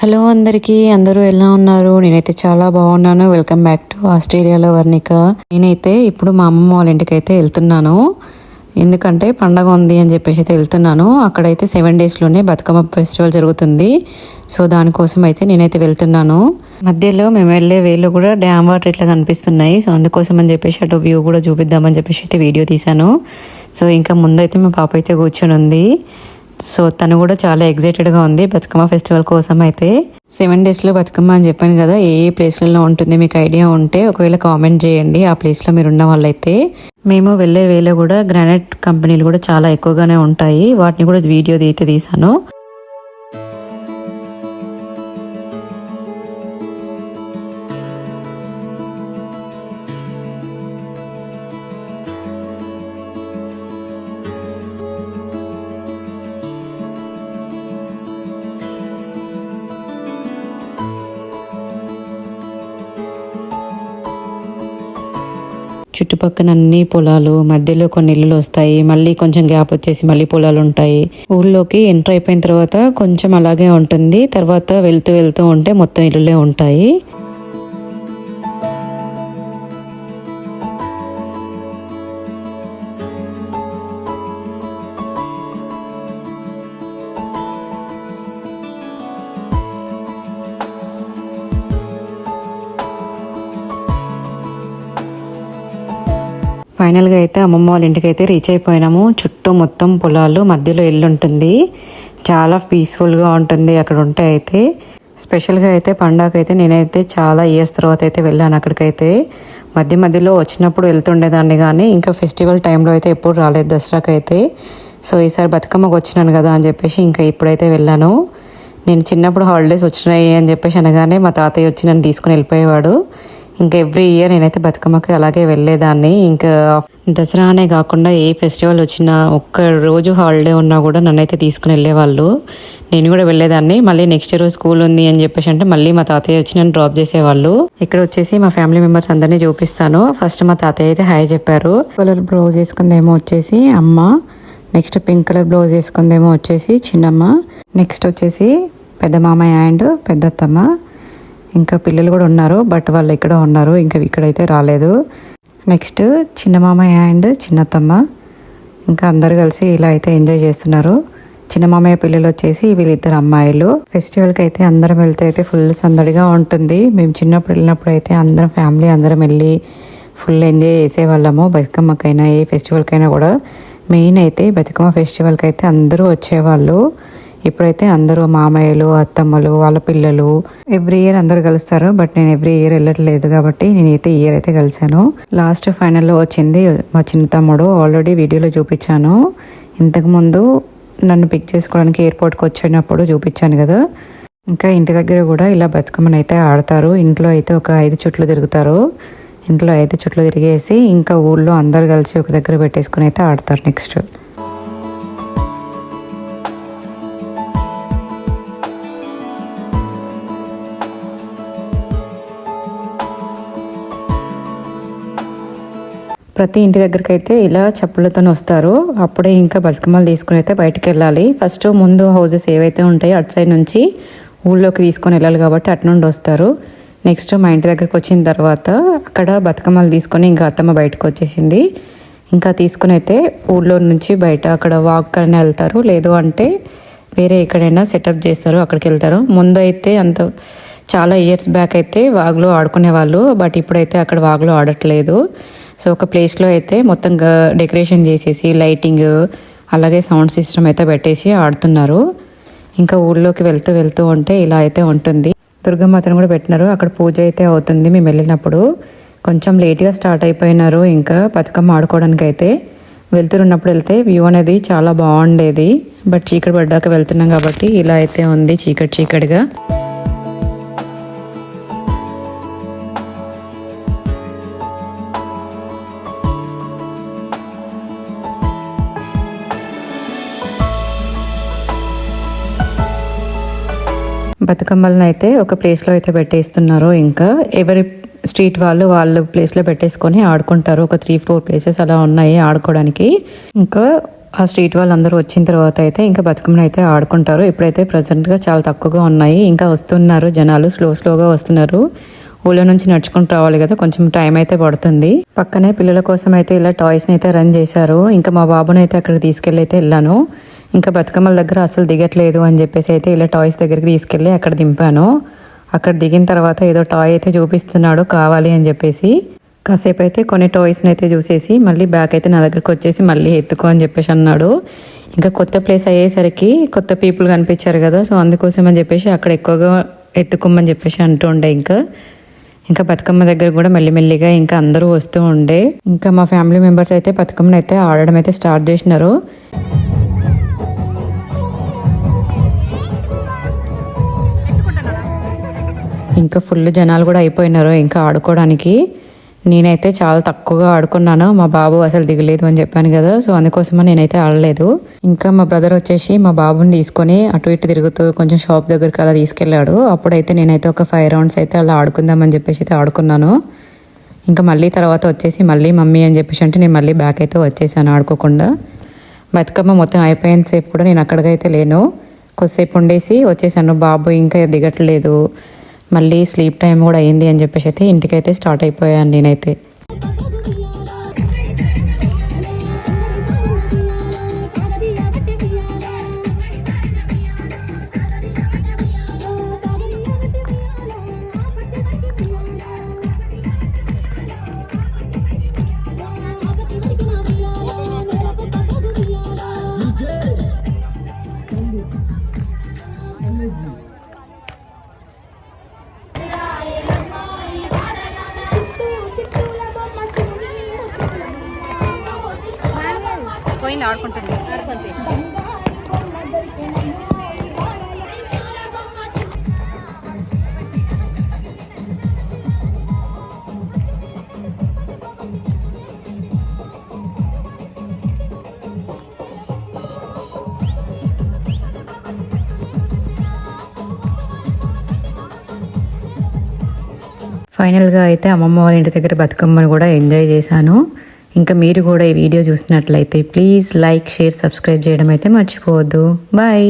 Hello అందరికీ అందరూ ఎలా ఉన్నారు? నేనైతే చాలా బాగున్నాను. వెల్కమ్ బ్యాక్ టు ఆస్ట్రేలియాలో వర్ణిక. నేనైతే ఇప్పుడు మా అమ్మమ్మ వాళ్ళ ఇంటికి అయితే వెళ్తున్నాను. ఎందుకంటే పండగ ఉంది అని చెప్పేసి అయితే వెళ్తున్నాను. అక్కడైతే సెవెన్ డేస్లోనే బతుకమ్మ ఫెస్టివల్ జరుగుతుంది. సో దానికోసం అయితే నేనైతే వెళ్తున్నాను. మధ్యలో మేము వెళ్ళే వేలు కూడా డ్యామ్ వాటర్ ఇట్లా కనిపిస్తున్నాయి. సో అందుకోసం అని చెప్పేసి అటు వ్యూ కూడా చూపిద్దామని చెప్పేసి అయితే వీడియో తీశాను. సో ఇంకా ముందైతే మా పాప అయితే కూర్చొని ఉంది సో తను కూడా చాలా ఎగ్జైటెడ్గా ఉంది బతుకమ్మ ఫెస్టివల్ కోసం అయితే. సెవెన్ డేస్లో బతుకమ్మ అని చెప్పాను కదా ఏ ఏ ప్లేస్లలో ఉంటుంది మీకు ఐడియా ఉంటే ఒకవేళ కామెంట్ చేయండి ఆ ప్లేస్లో మీరు ఉన్న వాళ్ళైతే. మేము వెళ్ళే వేలో కూడా గ్రానైట్ కంపెనీలు కూడా చాలా ఎక్కువగానే ఉంటాయి వాటిని కూడా వీడియో అయితే తీసాను పక్కన అన్ని పొలాలు మధ్యలో కొన్ని ఇల్లులు వస్తాయి మళ్ళీ కొంచెం గ్యాప్ వచ్చేసి మళ్ళీ పొలాలు ఉంటాయి. ఊళ్ళోకి ఎంటర్ అయిపోయిన తర్వాత కొంచెం అలాగే ఉంటుంది. తర్వాత వెళ్తూ వెళ్తూ ఉంటే మొత్తం ఇల్లులే ఉంటాయి. ఫైనల్గా అయితే అమ్మమ్మ వాళ్ళ ఇంటికి అయితే రీచ్ అయిపోయినాము. చుట్టూ మొత్తం పొలాలు మధ్యలో ఇల్లు ఉంటుంది. చాలా పీస్ఫుల్గా ఉంటుంది అక్కడ ఉంటే అయితే. స్పెషల్గా అయితే పండగ అయితే నేనైతే చాలా ఇయర్స్ తర్వాత అయితే వెళ్ళాను అక్కడికైతే. మధ్య మధ్యలో వచ్చినప్పుడు వెళ్తుండేదాన్ని కానీ ఇంకా ఫెస్టివల్ టైంలో అయితే ఎప్పుడు రాలేదు దసరాకి అయితే సో ఈసారి బతుకమ్మకు వచ్చినాను కదా అని చెప్పేసి ఇంకా ఇప్పుడైతే వెళ్ళాను. నేను చిన్నప్పుడు హాలిడేస్ వచ్చినాయి అని చెప్పేసి అనగానే మా తాతయ్య వచ్చి నన్ను తీసుకుని వెళ్ళిపోయేవాడు. ఇంకా ఎవ్రీ ఇయర్ నేనైతే బతుకమ్మకి అలాగే వెళ్ళేదాన్ని. ఇంకా దసరా అనే కాకుండా ఏ ఫెస్టివల్ వచ్చినా ఒక్క రోజు హాలిడే ఉన్నా కూడా నన్నైతే తీసుకుని వెళ్ళేవాళ్ళు. నేను కూడా వెళ్ళేదాన్ని. మళ్ళీ నెక్స్ట్ రోజు స్కూల్ ఉంది అని చెప్పేసి అంటే మళ్ళీ మా తాతయ్య వచ్చి నన్ను డ్రాప్ చేసేవాళ్ళు. ఇక్కడ వచ్చేసి మా ఫ్యామిలీ మెంబర్స్ అందరినీ చూపిస్తాను. ఫస్ట్ మా తాతయ్య అయితే హాయ్ చెప్పారు. కలర్ బ్లౌజ్ వేసుకుందేమో వచ్చేసి అమ్మ. నెక్స్ట్ పింక్ కలర్ బ్లౌజ్ వేసుకుందేమో వచ్చేసి చిన్నమ్మ. నెక్స్ట్ వచ్చేసి పెద్ద మామయ్య అండ్ పెద్దత్తమ్మ. ఇంకా పిల్లలు కూడా ఉన్నారు బట్ వాళ్ళు ఇక్కడ ఉన్నారు ఇంకా ఇక్కడైతే రాలేదు. నెక్స్ట్ చిన్న మామయ్య అండ్ చిన్నత్తమ్మ. ఇంకా అందరు కలిసి ఇలా అయితే ఎంజాయ్ చేస్తున్నారు. చిన్న మామయ్య పిల్లలు వచ్చేసి వీళ్ళిద్దరు అమ్మాయిలు. ఫెస్టివల్కి అయితే అందరం వెళ్తే అయితే ఫుల్ సందడిగా ఉంటుంది. మేము చిన్నప్పుడు వెళ్ళినప్పుడు అయితే అందరం ఫ్యామిలీ అందరం వెళ్ళి ఫుల్ ఎంజాయ్ చేసేవాళ్ళము. బతుకమ్మకైనా ఏ ఫెస్టివల్కైనా కూడా. మెయిన్ అయితే బతుకమ్మ ఫెస్టివల్కి అయితే అందరూ వచ్చేవాళ్ళు. ఇప్పుడైతే అందరూ మామయ్యలు అత్తమ్మలు వాళ్ళ పిల్లలు ఎవ్రీ ఇయర్ అందరూ కలుస్తారు. బట్ నేను ఎవ్రీ ఇయర్ వెళ్ళట్లేదు కాబట్టి నేనైతే ఇయర్ అయితే కలిశాను. లాస్ట్ ఫైనల్లో వచ్చింది మా చిన్న తమ్ముడు. ఆల్రెడీ వీడియోలో చూపించాను. ఇంతకుముందు నన్ను పిక్ చేసుకోవడానికి ఎయిర్పోర్ట్కి వచ్చినప్పుడు చూపించాను కదా. ఇంకా ఇంటి దగ్గర కూడా ఇలా బతుకమ్మని అయితే ఆడతారు. ఇంట్లో అయితే ఒక ఐదు చుట్లు తిరుగుతారు. ఇంట్లో ఐదు చుట్లు తిరిగేసి ఇంకా ఊళ్ళో అందరు కలిసి ఒక దగ్గర పెట్టేసుకుని అయితే ఆడతారు నెక్స్ట్. ప్రతి ఇంటి దగ్గరికి అయితే ఇలా చెప్పులతో వస్తారు. అప్పుడే ఇంకా బతుకమ్మలు తీసుకుని అయితే బయటకు వెళ్ళాలి. ఫస్ట్ ముందు హౌజెస్ ఏవైతే ఉంటాయో అటు సైడ్ నుంచి ఊళ్ళోకి తీసుకొని వెళ్ళాలి కాబట్టి అటు నుండి వస్తారు. నెక్స్ట్ మా ఇంటి దగ్గరికి వచ్చిన తర్వాత అక్కడ బతుకమ్మలు తీసుకొని ఇంకా అత్తమ్మ బయటకు వచ్చేసింది. ఇంకా తీసుకుని అయితే ఊళ్ళో నుంచి బయట అక్కడ వాక్ అని వెళ్తారు. లేదు అంటే వేరే ఎక్కడైనా సెటప్ చేస్తారు అక్కడికి వెళ్తారు. ముందు అయితే అంత చాలా ఇయర్స్ బ్యాక్ అయితే వాగులో ఆడుకునేవాళ్ళు బట్ ఇప్పుడైతే అక్కడ వాగులో ఆడట్లేదు. సో ఒక ప్లేస్లో అయితే మొత్తం డెకరేషన్ చేసేసి లైటింగ్ అలాగే సౌండ్ సిస్టమ్ అయితే పెట్టేసి ఆడుతున్నారు. ఇంకా ఊళ్ళోకి వెళ్తూ వెళ్తూ ఉంటే ఇలా అయితే ఉంటుంది. దుర్గమాతను కూడా పెట్టినారు. అక్కడ పూజ అయితే అవుతుంది. మేము వెళ్ళినప్పుడు కొంచెం లేట్గా స్టార్ట్ అయిపోయినారు. ఇంకా బతుకమ్మ ఆడుకోవడానికి అయితే వెళ్తున్నప్పుడు వెళ్తే వ్యూ అనేది చాలా బాగుండేది. బట్ చీకటి పడ్డాక వెళ్తున్నాం కాబట్టి ఇలా అయితే ఉంది చీకటి చీకటిగా. బతుకమ్మలను అయితే ఒక ప్లేస్లో అయితే పెట్టేస్తున్నారు. ఇంకా ఎవరి స్ట్రీట్ వాళ్ళు వాళ్ళ ప్లేస్లో పెట్టేసుకొని ఆడుకుంటారు. ఒక త్రీ ఫోర్ ప్లేసెస్ అలా ఉన్నాయి ఆడుకోవడానికి. ఇంకా ఆ స్ట్రీట్ వాళ్ళందరూ వచ్చిన తర్వాత అయితే ఇంకా బతుకమ్మను అయితే ఆడుకుంటారు. ఇప్పుడైతే ప్రజెంట్గా చాలా తక్కువగా ఉన్నాయి. ఇంకా వస్తున్నారు జనాలు. స్లో స్లోగా వస్తున్నారు. ఊళ్ళో నుంచి నడుచుకుంటూ రావాలి కదా. కొంచెం టైం అయితే పడుతుంది. పక్కనే పిల్లల కోసం అయితే ఇలా టాయ్స్ని అయితే రన్ చేశారు. ఇంకా మా బాబునైతే అక్కడికి తీసుకెళ్ళి అయితే వెళ్ళాను. ఇంకా బతుకమ్మల దగ్గర అసలు దిగట్లేదు అని చెప్పేసి అయితే ఇలా టాయ్స్ దగ్గరికి తీసుకెళ్ళి అక్కడ దింపాను. అక్కడ దిగిన తర్వాత ఏదో టాయ్ అయితే చూపిస్తున్నాడు కావాలి అని చెప్పేసి. కాసేపు అయితే కొన్ని టాయ్స్ని అయితే చూసేసి మళ్ళీ బ్యాక్ అయితే నా దగ్గరకు వచ్చేసి మళ్ళీ ఎత్తుకో అని చెప్పేసి అన్నాడు. ఇంకా కొత్త ప్లేస్ అయ్యేసరికి కొత్త పీపుల్ కనిపించారు కదా సో అందుకోసం అని చెప్పేసి అక్కడ ఎక్కువగా ఎత్తుకోమని చెప్పేసి అంటూ ఉండే ఇంకా. ఇంకా బతుకమ్మ దగ్గర కూడా మెల్లిమెల్లిగా ఇంకా అందరూ వస్తూ ఉండే. ఇంకా మా ఫ్యామిలీ మెంబర్స్ అయితే బతుకమ్మను అయితే ఆడడం అయితే స్టార్ట్ చేసినారు. ఇంకా ఫుల్ జనాలు కూడా అయిపోయినారు ఇంకా ఆడుకోవడానికి. నేనైతే చాలా తక్కువగా ఆడుకున్నాను మా బాబు అసలు దిగలేదు అని చెప్పాను కదా సో అందుకోసమే నేనైతే ఆడలేదు. ఇంకా మా బ్రదర్ వచ్చేసి మా బాబుని తీసుకొని అటు ఇటు తిరుగుతూ కొంచెం షాప్ దగ్గరికి అలా తీసుకెళ్ళాడు. అప్పుడైతే నేనైతే ఒక ఫైవ్ రౌండ్స్ అయితే అలా ఆడుకుందామని చెప్పేసి అయితే ఆడుకున్నాను. ఇంకా మళ్ళీ తర్వాత వచ్చేసి మళ్ళీ మమ్మీ అని చెప్పేసి అంటే నేను మళ్ళీ బ్యాక్ అయితే వచ్చేసాను ఆడుకోకుండా. బతుకమ్మ మొత్తం అయిపోయినసేపు కూడా నేను అక్కడికైతే లేను. కొద్దిసేపు ఉండేసి వచ్చేసాను బాబు ఇంకా దిగట్లేదు. మళ్ళీ స్లీప్ టైం కూడా అయింది అని చెప్పేసి అయితే ఇంటికైతే స్టార్ట్ అయిపోయాను నేనైతే. అయింది ఆడుకుంటుంది ఫైనల్గా అయితే అమ్మమ్మ వాళ్ళ ఇంటి దగ్గర బతుకమ్మను కూడా ఎంజాయ్ చేశాను. ఇంకా మీరు కూడా ఈ వీడియో చూసినట్లయితే ప్లీజ్ లైక్ షేర్ సబ్స్క్రైబ్ చేయడం అయితే మర్చిపోవద్దు. బాయ్